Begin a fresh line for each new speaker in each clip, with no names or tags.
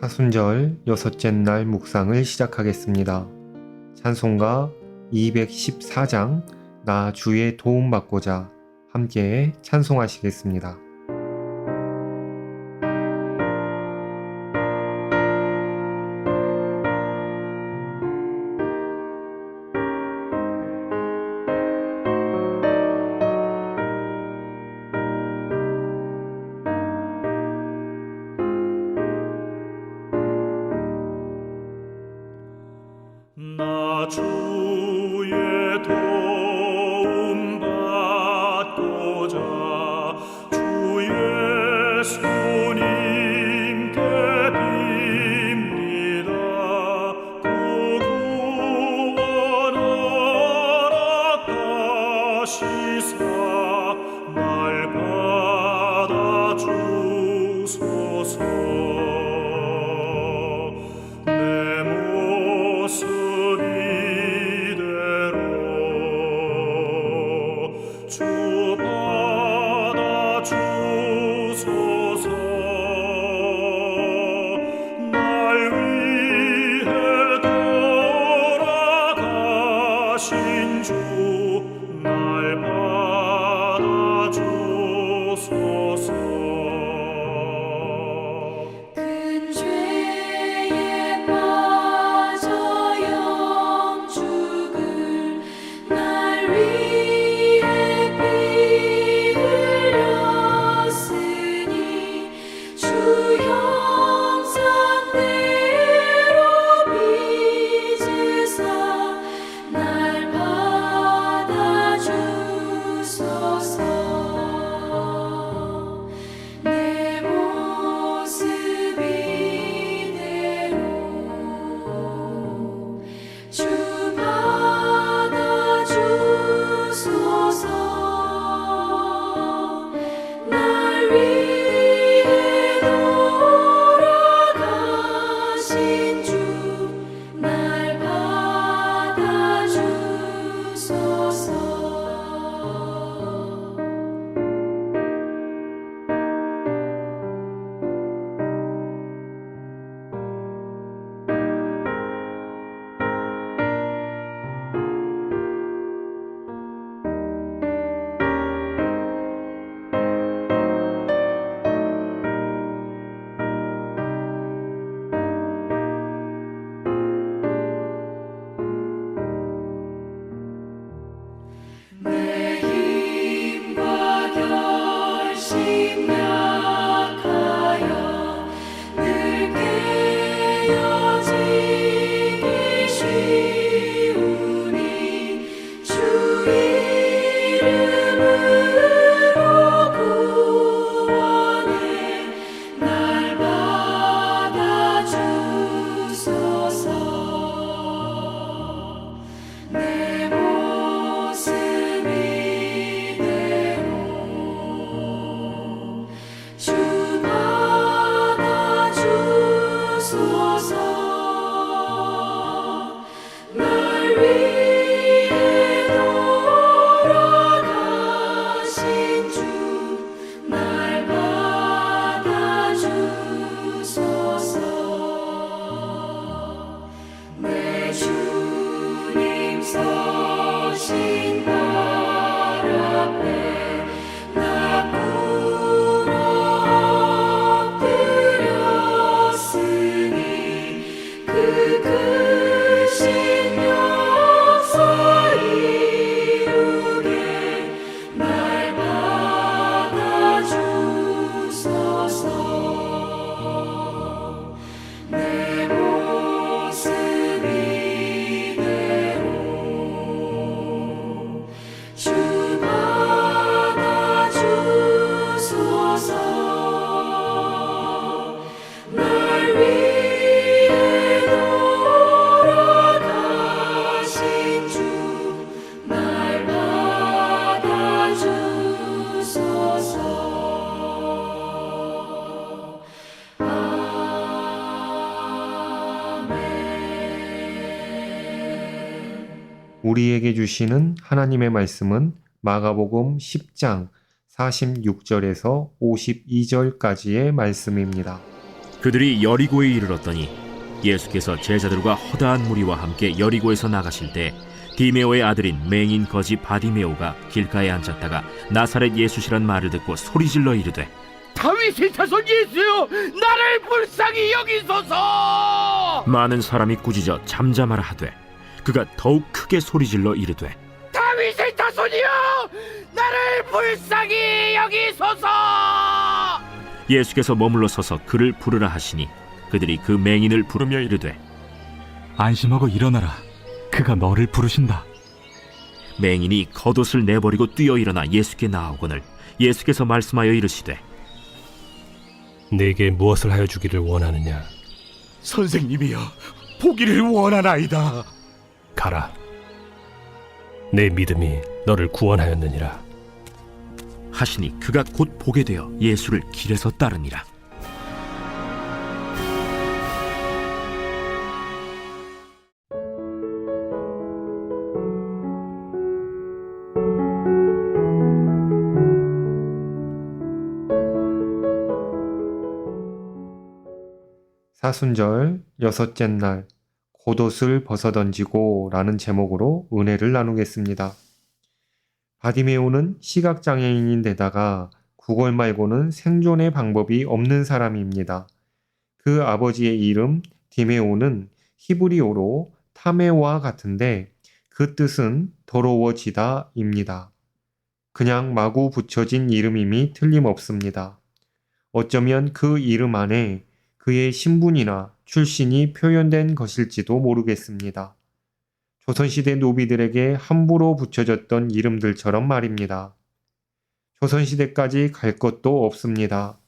사순절 여섯째 날 묵상을 시작하겠습니다. 찬송가 214장 나 주의 도움받고자 함께 찬송하시겠습니다. 主 주시는 하나님의 말씀은 마가복음 10장 46절에서 52절까지의 말씀입니다.
그들이 여리고에 이르렀더니 예수께서 제자들과 허다한 무리와 함께 여리고에서 나가실 때 디메오의 아들인 맹인 거지 바디메오가 길가에 앉았다가 나사렛 예수시란 말을 듣고 소리질러 이르되
다윗의 자손 예수여 나를 불쌍히 여기소서
많은 사람이 꾸짖어 잠잠하라 하되 그가 더욱 크게 소리질러 이르되
다윗의 자손이여 나를 불쌍히 여기소서
예수께서 머물러 서서 그를 부르라 하시니 그들이 그 맹인을 부르며 이르되
안심하고 일어나라. 그가 너를 부르신다.
맹인이 겉옷을 내버리고 뛰어 일어나 예수께 나오거늘 예수께서 말씀하여 이르시되
내게 무엇을 하여 주기를 원하느냐?
선생님이여 보기를 원하나이다
가라. 내 믿음이 너를 구원하였느니라.
하시니 그가 곧 보게 되어 예수를 길에서 따르니라
사순절 여섯째 날 겉옷을 벗어던지고 라는 제목으로 은혜를 나누겠습니다. 바디메오는 시각장애인인데다가 구걸 말고는 생존의 방법이 없는 사람입니다. 그 아버지의 이름 디메오는 히브리어로 타메와 같은데 그 뜻은 더러워지다입니다. 그냥 마구 붙여진 이름임이 틀림없습니다. 어쩌면 그 이름 안에 그의 신분이나 출신이 표현된 것일지도 모르겠습니다. 조선시대 노비들에게 함부로 붙여졌던 이름들처럼 말입니다. 조선시대까지 갈 것도 없습니다.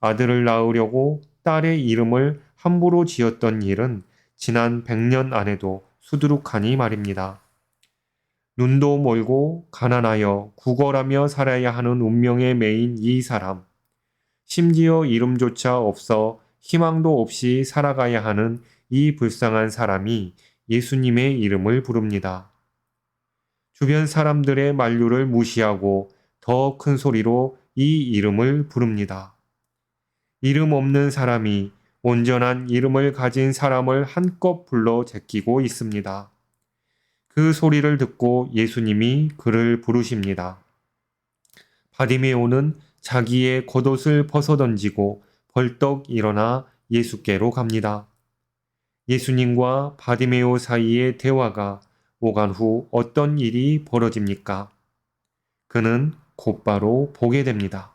아들을 낳으려고 딸의 이름을 함부로 지었던 일은 지난 100년 안에도 수두룩하니 말입니다. 눈도 멀고 가난하여 구걸하며 살아야 하는 운명에 매인 이 사람. 심지어 이름조차 없어 희망도 없이 살아가야 하는 이 불쌍한 사람이 예수님의 이름을 부릅니다. 주변 사람들의 만류를 무시하고 더 큰 소리로 이 이름을 부릅니다. 이름 없는 사람이 온전한 이름을 가진 사람을 한껏 불러 제끼고 있습니다. 그 소리를 듣고 예수님이 그를 부르십니다. 바디메오는 자기의 겉옷을 벗어던지고 벌떡 일어나 예수께로 갑니다. 예수님과 바디메오 사이의 대화가 오간 후 어떤 일이 벌어집니까? 그는 곧바로 보게 됩니다.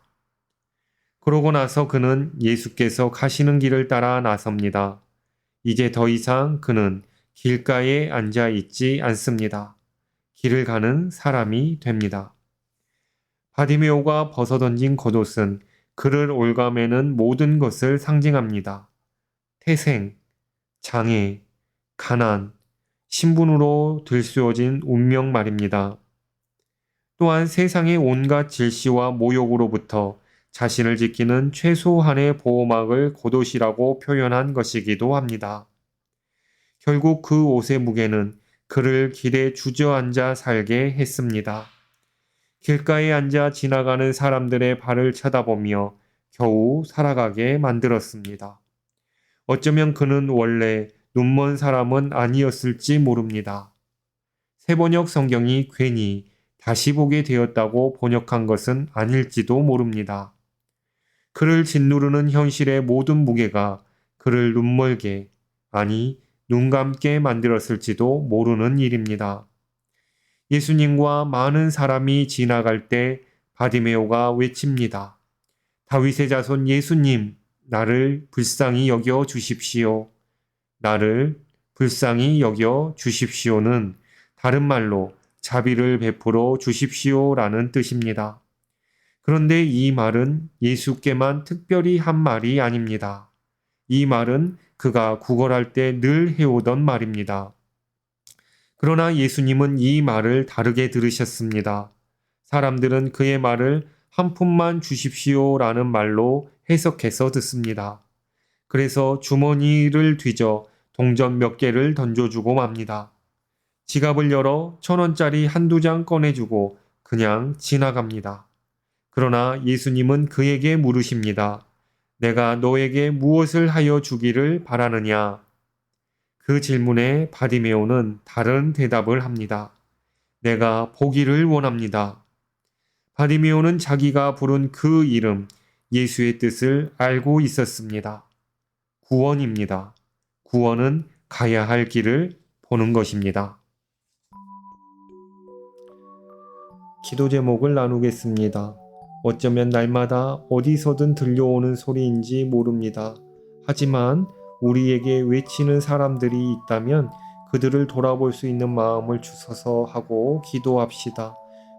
그러고 나서 그는 예수께서 가시는 길을 따라 나섭니다. 이제 더 이상 그는 길가에 앉아 있지 않습니다. 길을 가는 사람이 됩니다. 바디메오가 벗어던진 겉옷은 그를 올가매는 모든 것을 상징합니다. 태생, 장애, 가난, 신분으로 들쑤어진 운명 말입니다. 또한 세상의 온갖 질시와 모욕으로부터 자신을 지키는 최소한의 보호막을 겉옷이라고 표현한 것이기도 합니다. 결국 그 옷의 무게는 그를 길에 주저앉아 살게 했습니다. 길가에 앉아 지나가는 사람들의 발을 쳐다보며 겨우 살아가게 만들었습니다. 어쩌면 그는 원래 눈먼 사람은 아니었을지 모릅니다. 세번역 성경이 괜히 다시 보게 되었다고 번역한 것은 아닐지도 모릅니다. 그를 짓누르는 현실의 모든 무게가 그를 눈멀게, 아니, 눈 감게 만들었을지도 모르는 일입니다. 예수님과 많은 사람이 지나갈 때 바디메오가 외칩니다. 다윗의 자손 예수님, 나를 불쌍히 여겨 주십시오. 나를 불쌍히 여겨 주십시오는 다른 말로 자비를 베풀어 주십시오라는 뜻입니다. 그런데 이 말은 예수께만 특별히 한 말이 아닙니다. 이 말은 그가 구걸할 때 늘 해오던 말입니다. 그러나 예수님은 이 말을 다르게 들으셨습니다. 사람들은 그의 말을 한 푼만 주십시오 라는 말로 해석해서 듣습니다. 그래서 주머니를 뒤져 동전 몇 개를 던져주고 맙니다. 지갑을 열어 천 원짜리 한두 장 꺼내주고 그냥 지나갑니다. 그러나 예수님은 그에게 물으십니다. 내가 너에게 무엇을 하여 주기를 바라느냐? 그 질문에 바디메오는 다른 대답을 합니다. 내가 보기를 원합니다. 바디메오는 자기가 부른 그 이름, 예수의 뜻을 알고 있었습니다. 구원입니다. 구원은 가야 할 길을 보는 것입니다. 기도 제목을 나누겠습니다. 어쩌면 날마다 어디서든 들려오는 소리인지 모릅니다. 하지만 우리에게 외치는 사람들이 있다면 그들을 돌아볼 수 있는 마음을 주셔서 하고 기도합시다.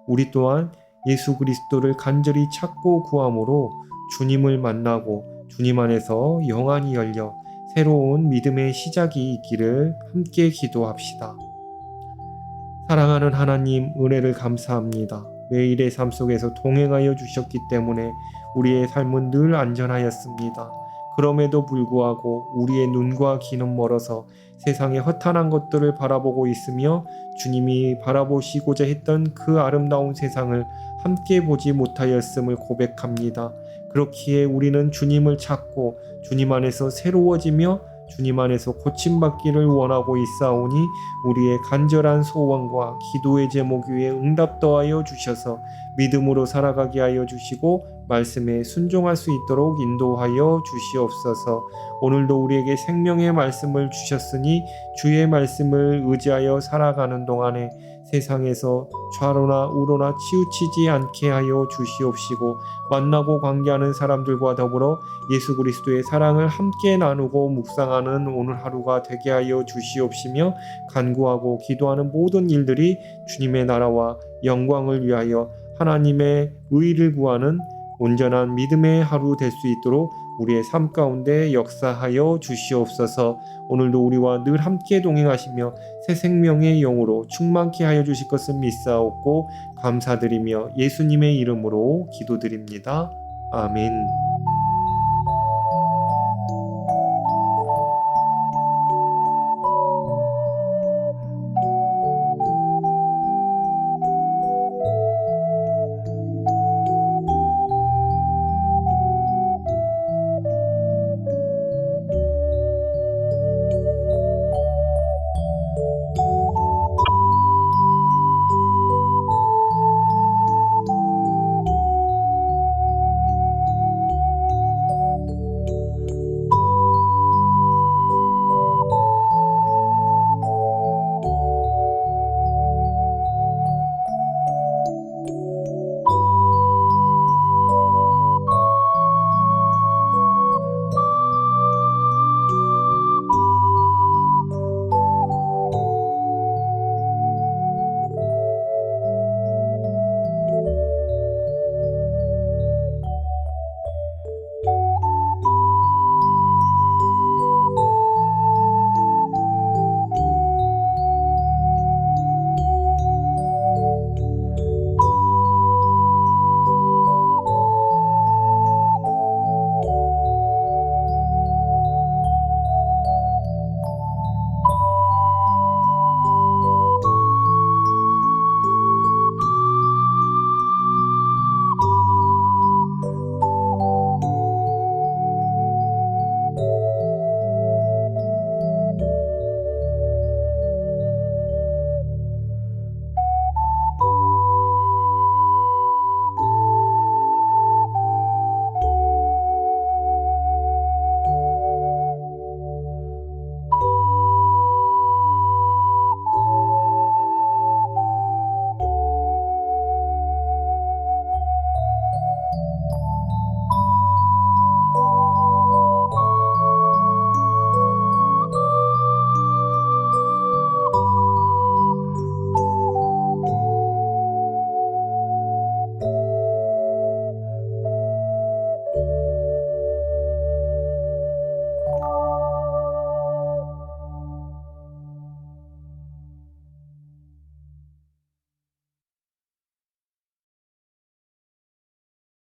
우리 또한 예수 그리스도를 간절히 찾고 구함으로 주님을 만나고 주님 안에서 영안이 열려 새로운 믿음의 시작이 있기를 함께 기도합시다. 사랑하는 하나님 은혜를 감사합니다. 매일의 삶 속에서 동행하여 주셨기 때문에 우리의 삶은 늘 안전하였습니다. 그럼에도 불구하고 우리의 눈과 귀는 멀어서 세상의 허탄한 것들을 바라보고 있으며 주님이 바라보시고자 했던 그 아름다운 세상을 함께 보지 못하였음을 고백합니다. 그렇기에 우리는 주님을 찾고 주님 안에서 새로워지며 주님 안에서 고침받기를 원하고 있사오니 우리의 간절한 소원과 기도의 제목 위에 응답 더하여 주셔서 믿음으로 살아가게 하여 주시고 말씀에 순종할 수 있도록 인도하여 주시옵소서. 오늘도 우리에게 생명의 말씀을 주셨으니 주의 말씀을 의지하여 살아가는 동안에 세상에서 좌로나 우로나 치우치지 않게 하여 주시옵시고 만나고 관계하는 사람들과 더불어 예수 그리스도의 사랑을 함께 나누고 묵상하는 오늘 하루가 되게 하여 주시옵시며 간구하고 기도하는 모든 일들이 주님의 나라와 영광을 위하여 하나님의 의를 구하는 온전한 믿음의 하루 될 수 있도록 우리의 삶 가운데 역사하여 주시옵소서. 오늘도 우리와 늘 함께 동행하시며 새 생명의 영으로 충만케 하여 주실 것을 믿사옵고 감사드리며 예수님의 이름으로 기도드립니다. 아멘.